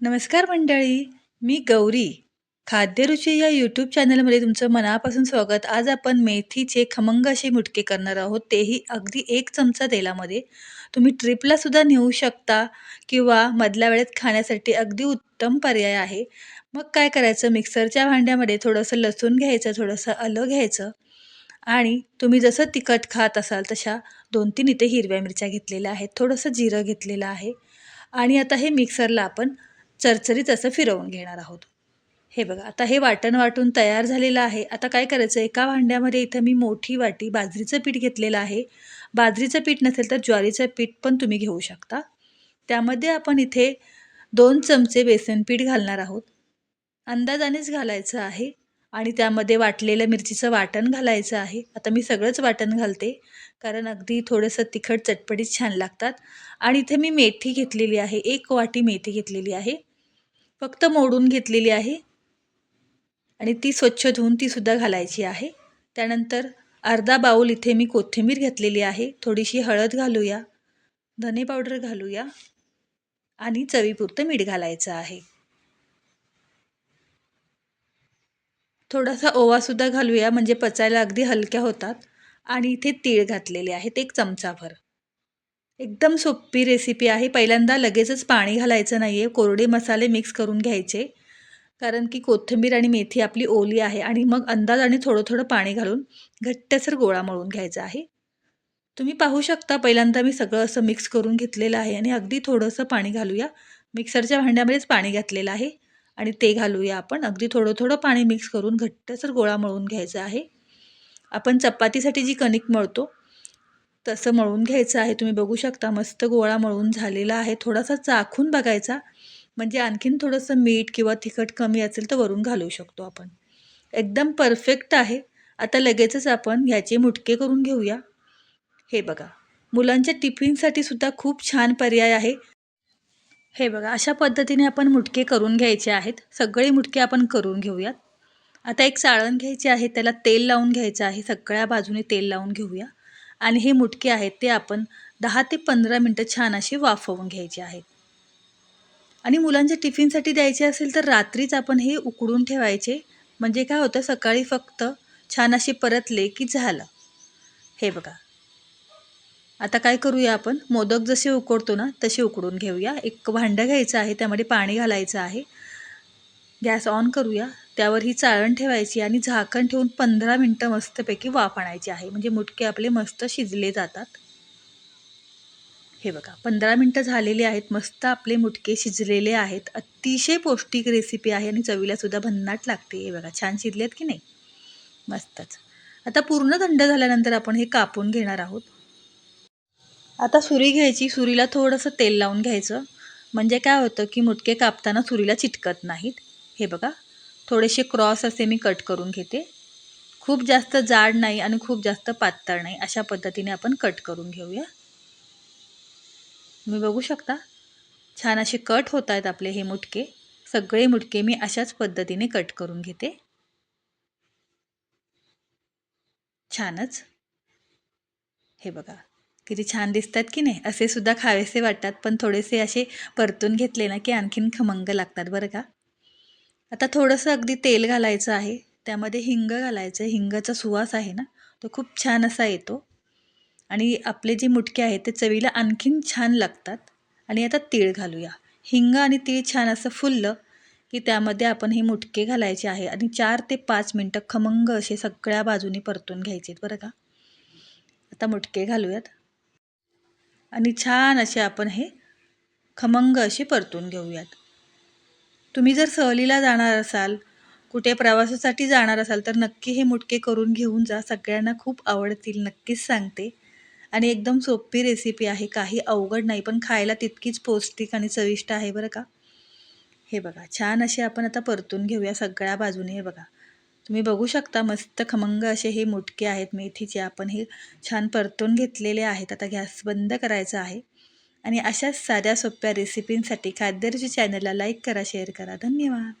नमस्कार मंडळी मी गौरी. खाद्यरुची या यूट्यूब चॅनलमध्ये तुमचं मनापासून स्वागत. आज आपण मेथीचे खमंग असे मुटके करणार आहोत. तेही अगदी एक चमचा तेलामध्ये. तुम्ही ट्रिपलासुद्धा नेऊ शकता किंवा मधल्या वेळेत खाण्यासाठी अगदी उत्तम पर्याय आहे. मग काय करायचं? मिक्सरच्या भांड्यामध्ये थोडंसं लसूण घ्यायचं थोडंसं आलं घ्यायचं. आणि तुम्ही जसं तिखट खात असाल तशा दोन तीन इथे हिरव्या मिरच्या घेतलेल्या आहेत. थोडंसं जिरं घेतलेलं आहे. आणि आता हे मिक्सरला आपण चरचरीत असं फिरवून घेणार आहोत. हे बघा आता हे वाटण वाटून तयार झालेलं आहे. आता काय करायचं? एका भांड्यामध्ये इथं मी मोठी वाटी बाजरीचं पीठ घेतलेलं आहे. बाजरीचं पीठ नसेल तर ज्वारीचं पीठ पण तुम्ही घेऊ शकता. त्यामध्ये आपण इथे दोन चमचे बेसन पीठ घालणार आहोत. अंदाजानेच घालायचं आहे आणि त्यामध्ये वाटलेलं मिरचीचं वाटण घालायचं आहे. आता मी सगळंच वाटण घालते कारण अगदी थोडंसं तिखट चटपटीत छान लागतात. आणि इथे मी मेथी घेतलेली आहे. एक वाटी मेथी घेतलेली आहे. फक्त मोडून घेतलेली आहे. आणि ती स्वच्छ धुवून तीसुद्धा घालायची आहे. त्यानंतर अर्धा बाऊल इथे मी कोथिंबीर घेतलेली आहे. थोडीशी हळद घालूया. धने पावडर घालूया. आणि चवीपुरतं मीठ घालायचं आहे. थोडासा ओवासुद्धा घालूया म्हणजे पचायला अगदी हलक्या होतात. आणि इथे तीळ घातलेले आहेत एक चमचाभर. एकदम सोपी रेसिपी आहे. पहिल्यांदा लगेचच पाणी घालायचं नाही आहे कोरडे मसाले मिक्स करून घ्यायचे. कारण की कोथिंबीर आणि मेथी आपली ओली आहे आणि मग अंदाज आणि थोडं थोडं पाणी घालून घट्टसर गोळा मळून घ्यायचा आहे. तुम्ही पाहू शकता पहिल्यांदा मी सगळं असं मिक्स करून घेतलेलं आहे आणि अगदी थोडंसं पाणी घालूया. मिक्सरच्या भांड्यामध्येच पाणी घातलेलं आहे आणि ते घालूया आपण. अगदी थोडं थोडं पाणी मिक्स करून घट्टसर गोळा मळून घ्यायचा आहे. आपण चपातीसाठी जी कणिक मळतो तसं मळून घ्यायचं आहे. तुम्ही बघू शकता मस्त गोळा मळून झालेला आहे. थोडासा चाखून बघायचा. म्हणजे आणखीन थोडंसं मीठ किंवा तिखट कमी असेल तर वरून घालू शकतो आपण. एकदम परफेक्ट आहे. आता लगेचच आपण ह्याचे मुटके करून घेऊया. हे बघा. मुलांच्या टिफिनसाठी सुद्धा खूप छान पर्याय आहे. हे बघा अशा पद्धतीने आपण मुटके करून घ्यायचे आहेत. सगळे मुटके आपण करून घेऊयात. आता एक चाळण घ्यायचे आहे त्याला तेल लावून घ्यायचं आहे. सगळ्या बाजूने तेल लावून घेऊया. आणि हे मुटके आहेत ते आपण दहा ते पंधरा मिनटं छान असे वाफवून घ्यायचे आहेत. आणि मुलांच्या टिफिनसाठी द्यायचे असेल तर रात्रीच आपण हे उकडून ठेवायचे. म्हणजे काय होतं सकाळी फक्त छान असे परतले की झालं. हे बघा. आता काय करूया आपण? मोदक जसे उकडतो ना तसे उकडून घेऊया. एक भांडं घ्यायचं आहे त्यामध्ये पाणी घालायचं आहे. गॅस ऑन करूया. त्यावर ही चाळण ठेवायची आणि झाकण ठेवून पंधरा मिनटं मस्तपैकी वाफ आणायची आहे. म्हणजे मुटके आपले मस्त शिजले जातात. हे बघा पंधरा मिनटं झालेली आहेत. मस्त आपले मुटके शिजलेले आहेत. अतिशय पौष्टिक रेसिपी आहे आणि चवीलासुद्धा भन्नाट लागते. हे बघा छान शिजलेत की नाही? मस्तच. आता पूर्ण थंड झाल्यानंतर आपण हे कापून घेणार आहोत. आता सुरी घ्यायची. सुरीला थोडंसं तेल लावून घ्यायचं. म्हणजे काय होतं की मुटके कापताना सुरीला चिटकत नाहीत. हे बघा थोडेसे क्रॉस असे मी कट करून घेते. खूप जास्त जाड नाही आणि खूप जास्त पातळ नाही अशा पद्धतीने आपण कट करून घेऊया. तुम्ही बघू शकता छान असे कट होत आहेत आपले हे मुटके. सगळे मुटके मी अशाच पद्धतीने कट करून घेते. छानच. हे बघा किती छान दिसतात की नाही? असे सुद्धा खावेसे वाटतात पण थोडेसे असे परतून घेतले ना की आणखीन खमंग लागतात बरं का? आता थोडंसं अगदी तेल घालायचं आहे. त्यामध्ये हिंग घालायचं आहे. हिंगाचा सुवास आहे ना तो खूप छान असा येतो. आणि आपले जे मुटके आहेत ते चवीला आणखीन छान लागतात. आणि आता तीळ घालूया. हिंग आणि तीळ छान असं फुललं की त्यामध्ये आपण हे मुटके घालायचे आहे. आणि चार ते पाच मिनटं खमंग असे सगळ्या बाजूनी परतून घ्यायचे बरं का. आता मुटके घालूयात. आणि छान असे आपण हे खमंग असे परतून घेऊयात. तुम्ही जर सहलीला जाणार असाल कुठे प्रवासासाठी जाणार असाल तर नक्की हे मुटके करून घेऊन जा. सगळ्यांना खूप आवडतील नक्कीच सांगते. आणि एकदम सोपी रेसिपी आहे काही अवघड नाही पण खायला तितकीच पौष्टिक आणि चविष्ट आहे बरं का. हे बघा छान असे आपण आता परतून घेऊया सगळ्या बाजूने हे बघा. तुम्ही बघू शकता मस्त खमंग असे हे मुटके आहेत मेथीचे आपण हे छान परतून घेतलेले आहेत. आता गॅस बंद करायचा आहे. आणि अशाच साध्या सोप्या रेसिपींसाठी खाद्यरुची चॅनलला लाईक करा शेअर करा. धन्यवाद.